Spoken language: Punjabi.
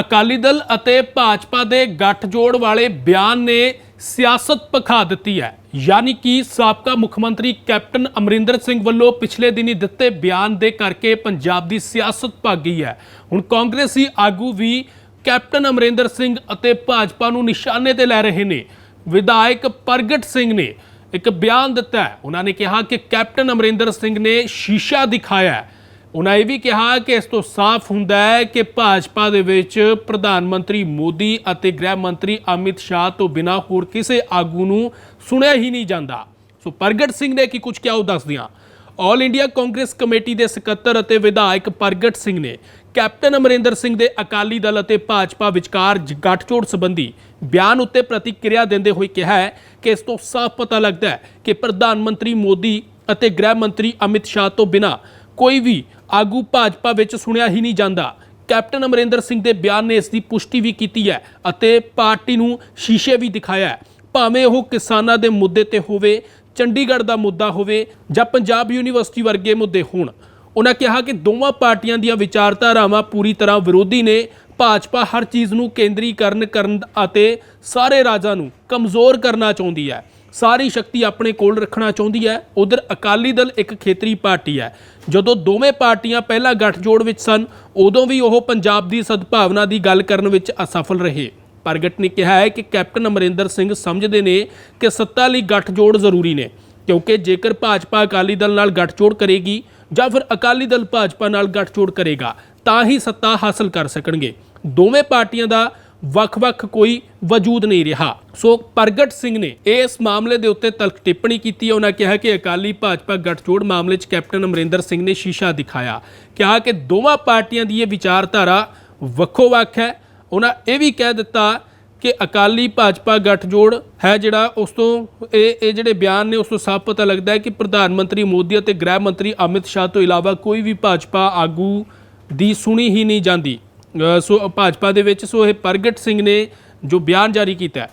ਅਕਾਲੀ ਦਲ ਅਤੇ ਭਾਜਪਾ ਦੇ ਗੱਠਜੋੜ ਵਾਲੇ ਬਿਆਨ ਨੇ ਸਿਆਸਤ ਪਖਾ ਦਿੱਤੀ ਹੈ। ਯਾਨੀ ਕਿ ਸਾਬਕਾ ਮੁੱਖ ਮੰਤਰੀ ਕੈਪਟਨ ਅਮਰਿੰਦਰ ਸਿੰਘ ਵੱਲੋਂ ਪਿਛਲੇ ਦਿਨੀ ਦਿੱਤੇ ਬਿਆਨ ਦੇ ਕਰਕੇ ਪੰਜਾਬ ਦੀ ਸਿਆਸਤ ਭੱਗ ਗਈ ਹੈ। ਹੁਣ ਕਾਂਗਰਸੀ ਆਗੂ ਵੀ ਕੈਪਟਨ ਅਮਰਿੰਦਰ ਸਿੰਘ ਅਤੇ ਭਾਜਪਾ ਨੂੰ ਨਿਸ਼ਾਨੇ ਤੇ ਲੈ ਰਹੇ ਨੇ। ਵਿਧਾਇਕ ਪ੍ਰਗਟ ਸਿੰਘ ਨੇ ਇੱਕ ਬਿਆਨ ਦਿੱਤਾ ਹੈ। ਉਹਨਾਂ ਨੇ ਕਿਹਾ ਕਿ ਕੈਪਟਨ ਅਮਰਿੰਦਰ ਸਿੰਘ ਨੇ ਸ਼ੀਸ਼ਾ ਦਿਖਾਇਆ ਹੈ। ਉਹਨਾਂ ਇਹ ਵੀ ਕਿਹਾ ਕਿ ਇਸ ਤੋਂ ਸਾਫ਼ ਹੁੰਦਾ ਹੈ ਕਿ ਭਾਜਪਾ ਦੇ ਵਿੱਚ ਪ੍ਰਧਾਨ ਮੰਤਰੀ ਮੋਦੀ ਅਤੇ ਗ੍ਰਹਿ ਮੰਤਰੀ ਅਮਿਤ ਸ਼ਾਹ ਤੋਂ ਬਿਨਾਂ ਹੋਰ ਕਿਸੇ ਆਗੂ ਨੂੰ ਸੁਣਿਆ ਹੀ ਨਹੀਂ ਜਾਂਦਾ। ਸੋ ਪ੍ਰਗਟ ਸਿੰਘ ਨੇ ਕੀ ਕੁਝ ਕਿਹਾ ਉਹ ਦੱਸਦਿਆਂ। ਆਲ ਇੰਡੀਆ ਕਾਂਗਰਸ ਕਮੇਟੀ ਦੇ ਸਕੱਤਰ ਅਤੇ ਵਿਧਾਇਕ ਪ੍ਰਗਟ ਸਿੰਘ ਨੇ ਕੈਪਟਨ ਅਮਰਿੰਦਰ ਸਿੰਘ ਦੇ ਅਕਾਲੀ ਦਲ ਅਤੇ ਭਾਜਪਾ ਵਿਚਕਾਰ ਜ- ਗੱਠਜੋੜ ਸੰਬੰਧੀ ਬਿਆਨ ਉੱਤੇ ਪ੍ਰਤੀਕਿਰਿਆ ਦਿੰਦੇ ਹੋਏ ਕਿਹਾ ਹੈ ਕਿ ਇਸ ਤੋਂ ਸਾਫ਼ ਪਤਾ ਲੱਗਦਾ ਹੈ ਕਿ ਪ੍ਰਧਾਨ ਮੰਤਰੀ ਮੋਦੀ ਅਤੇ ਗ੍ਰਹਿ ਮੰਤਰੀ ਅਮਿਤ ਸ਼ਾਹ ਤੋਂ ਬਿਨਾਂ ਕੋਈ ਵੀ ਆਗੂ ਭਾਜਪਾ ਵਿੱਚ ਸੁਣਿਆ ਹੀ ਨਹੀਂ ਜਾਂਦਾ। ਕੈਪਟਨ ਅਮਰਿੰਦਰ ਸਿੰਘ ਦੇ ਬਿਆਨ ਨੇ ਇਸ ਦੀ ਪੁਸ਼ਟੀ ਵੀ ਕੀਤੀ ਹੈ ਅਤੇ ਪਾਰਟੀ ਨੂੰ ਸ਼ੀਸ਼ੇ ਵੀ ਦਿਖਾਇਆ ਹੈ। ਭਾਵੇਂ ਉਹ ਕਿਸਾਨਾਂ ਦੇ ਮੁੱਦੇ ਤੇ ਹੋਵੇ, ਚੰਡੀਗੜ੍ਹ ਦਾ ਮੁੱਦਾ ਹੋਵੇ ਜਾਂ ਪੰਜਾਬ ਯੂਨੀਵਰਸਿਟੀ ਵਰਗੇ ਮੁੱਦੇ ਹੋਣ, ਉਹਨਾਂ ਕਿਹਾ ਕਿ ਦੋਵਾਂ ਪਾਰਟੀਆਂ ਦੀਆਂ ਵਿਚਾਰਧਾਰਾਵਾਂ ਪੂਰੀ ਤਰ੍ਹਾਂ ਵਿਰੋਧੀ ਨੇ। ਭਾਜਪਾ ਹਰ ਚੀਜ਼ ਨੂੰ ਕੇਂਦਰੀਕਰਨ ਕਰਨ ਅਤੇ ਸਾਰੇ ਰਾਜਾਂ ਨੂੰ ਕਮਜ਼ੋਰ ਕਰਨਾ ਚਾਹੁੰਦੀ ਹੈ। ਸਾਰੀ ਸ਼ਕਤੀ ਆਪਣੇ ਕੋਲ ਰੱਖਣਾ ਚਾਹੁੰਦੀ ਹੈ। ਉਧਰ ਅਕਾਲੀ ਦਲ ਇੱਕ ਖੇਤਰੀ ਪਾਰਟੀ ਹੈ। ਜਦੋਂ ਦੋਵੇਂ ਪਾਰਟੀਆਂ ਪਹਿਲਾਂ ਗੱਠਜੋੜ ਵਿੱਚ ਸਨ, ਉਦੋਂ ਵੀ ਉਹ ਪੰਜਾਬ ਦੀ ਸਦਭਾਵਨਾ ਦੀ ਗੱਲ ਕਰਨ ਵਿੱਚ ਅਸਫਲ ਰਹੇ। ਪ੍ਰਗਟ ਨੇ ਕਿਹਾ ਹੈ ਕਿ ਕੈਪਟਨ ਅਮਰਿੰਦਰ ਸਿੰਘ ਸਮਝਦੇ ਨੇ ਕਿ ਸੱਤਾ ਲਈ ਗੱਠਜੋੜ ਜ਼ਰੂਰੀ ਨੇ, ਕਿਉਂਕਿ ਜੇਕਰ ਭਾਜਪਾ ਅਕਾਲੀ ਦਲ ਨਾਲ ਗੱਠਜੋੜ ਕਰੇਗੀ ਜਾਂ ਫਿਰ ਅਕਾਲੀ ਦਲ ਭਾਜਪਾ ਨਾਲ ਗੱਠਜੋੜ ਕਰੇਗਾ, ਤਾਂ ਹੀ ਸੱਤਾ ਹਾਸਲ ਕਰ ਸਕਣਗੇ। ਦੋਵੇਂ ਪਾਰਟੀਆਂ ਦਾ ਵੱਖ-ਵੱਖ ਕੋਈ ਵਜੂਦ ਨਹੀਂ ਰਿਹਾ। ਸੋ ਪ੍ਰਗਟ ਸਿੰਘ ਨੇ ਇਸ ਮਾਮਲੇ ਦੇ ਉੱਤੇ ਤਲਖ ਟਿੱਪਣੀ ਕੀਤੀ। ਉਹਨਾਂ ਕਿਹਾ ਕਿ ਅਕਾਲੀ ਭਾਜਪਾ ਗੱਠਜੋੜ ਮਾਮਲੇ 'ਚ ਕੈਪਟਨ ਅਮਰਿੰਦਰ ਸਿੰਘ ਨੇ ਸ਼ੀਸ਼ਾ ਦਿਖਾਇਆ। ਕਿਹਾ ਕਿ ਦੋਵਾਂ ਪਾਰਟੀਆਂ ਦੀ ਇਹ ਵਿਚਾਰਧਾਰਾ ਵੱਖੋ-ਵੱਖ ਹੈ। ਉਹਨਾਂ ਇਹ ਵੀ ਕਹਿ ਦਿੱਤਾ ਕਿ ਅਕਾਲੀ ਭਾਜਪਾ ਗੱਠਜੋੜ ਹੈ ਜਿਹੜਾ ਉਸ ਤੋਂ ਇਹ ਇਹ ਜਿਹੜੇ ਬਿਆਨ ਨੇ ਉਸ ਤੋਂ ਸਾਫ਼ ਪਤਾ ਲੱਗਦਾ ਹੈ ਕਿ ਪ੍ਰਧਾਨ ਮੰਤਰੀ ਮੋਦੀ ਅਤੇ ਗ੍ਰਹਿ ਮੰਤਰੀ ਅਮਿਤ ਸ਼ਾਹ ਤੋਂ ਇਲਾਵਾ ਕੋਈ ਵੀ ਭਾਜਪਾ ਆਗੂ ਦੀ ਸੁਣੀ ਹੀ ਨਹੀਂ ਜਾਂਦੀ। ਸੋ ਭਾਜਪਾ ਦੇ ਵਿੱਚ ਸੋ ਇਹ ਪ੍ਰਗਟ ਸਿੰਘ ਨੇ ਜੋ ਬਿਆਨ ਜਾਰੀ ਕੀਤਾ